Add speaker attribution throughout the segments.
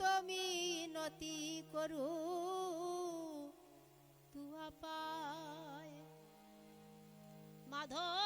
Speaker 1: তুমি নতি করু তুয়া পায়। মাধব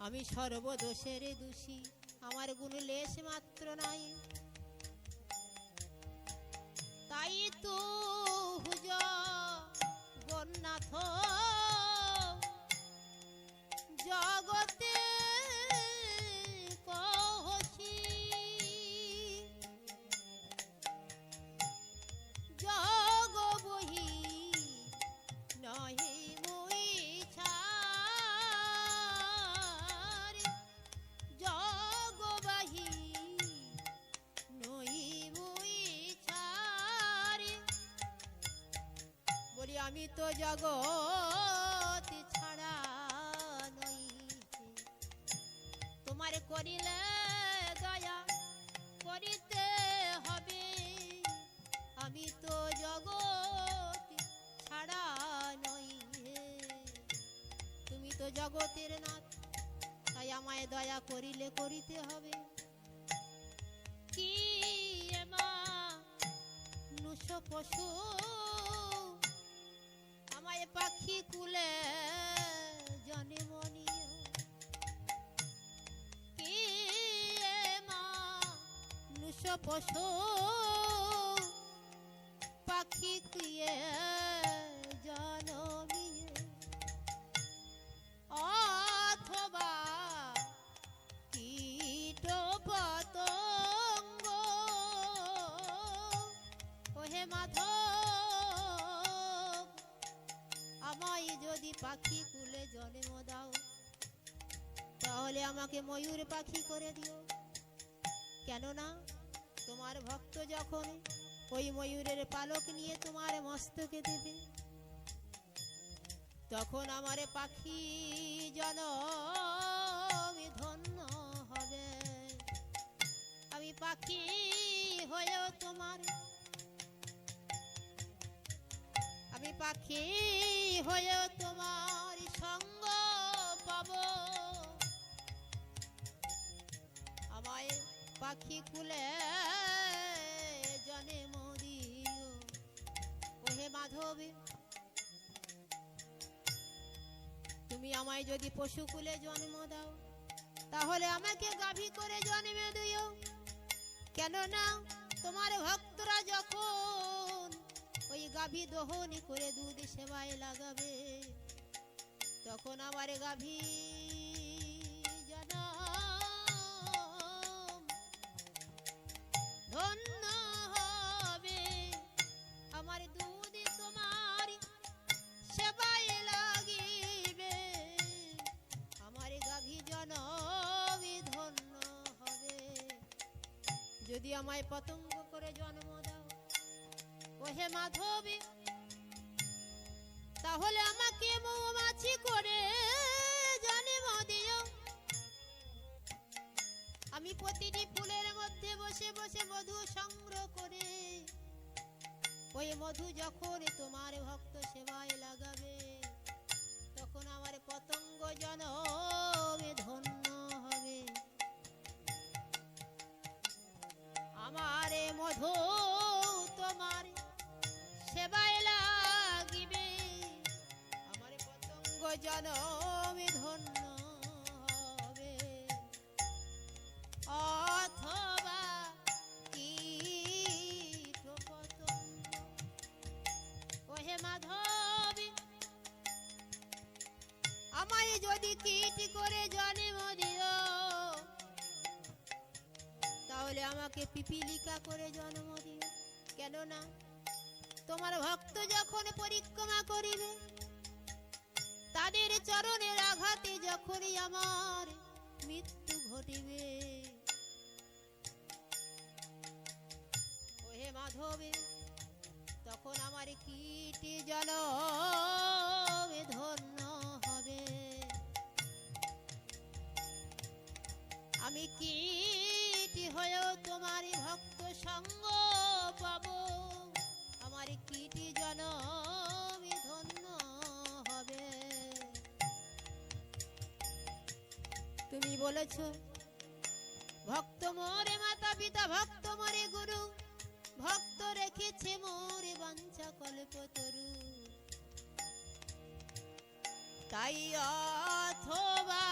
Speaker 1: আমি সর্বদোষের দোষী। আমার গুণ লেশ মাত্র নাই। আমি তো জগৎ ছাড়া নই তোমার করিলে দয়া করিতে হবে। আমি তো জগৎ ছাড়া নই তুমি তো জগতের নাথ, তাই আমায় দয়া করিলে করিতে হবে। কি এমা নুষ পশু পশু পাখি কুয়ে জনমিয়ে অথবা কীট পতঙ্গ ওহে মাধব, আমায় যদি পাখি কুলে জন্ম দাও, তাহলে আমাকে ময়ূর পাখি করে দিও। কেননা তোমার ভক্ত যখন ওই ময়ূরের পালক নিয়ে তোমার মস্তকে দেবে, তখন আমার পাখি জন ধন্য হবে। আমি পাখি হয়েও তোমার, আমি পাখি হয়েও তোমার পাখি কুলে জনে মরিও। ওহে মাধবী, তুমি আমায় যদি পশুকুলে জন্ম দাও, তাহলে আমাকে গাভী করে জন্মে দিও। কেননা তোমার ভক্তরা যখন ওই গাভী দহনি করে দুধ সেবায় লাগাবে, তখন আমার গাভী ধন্য হবে। আমার দুধ আমার গাভী জনমে ধন্য হবে। যদি আমায় পতঙ্গ করে জন্ম দাও, ওহে মাধবী, তাহলে আমাকে মৌমাছি করে মধু যখন তোমার ভক্ত সেবায় লাগাবে, তখন আমার পতঙ্গ জনমে ধন্য হবে। আমার মধু তোমার সেবায় লাগিবে, আমার পতঙ্গ জনমে তাহলে আমাকে পিপিলিকা করে জন্ম দিও। কেননা তোমার ভক্ত যখন পরিক্রমা করিবে, তাদের চরণের আঘাতে যখনই আমার মৃত্যু ঘটিবে। ওহে মাধবে, তখন আমার কীটে জল ধন্য হবে। আমি কীটি হয়েও তোমার ভক্ত সঙ্গ পাবো। আমার কীটি জনমে ধন্য হবে। তুমি বলেছ, ভক্ত মোরে মাতা পিতা, ভক্ত মোরে গুরু, ভক্ত রেখেছে মোরে বাঞ্ছা কল্পতরু তাই অথবা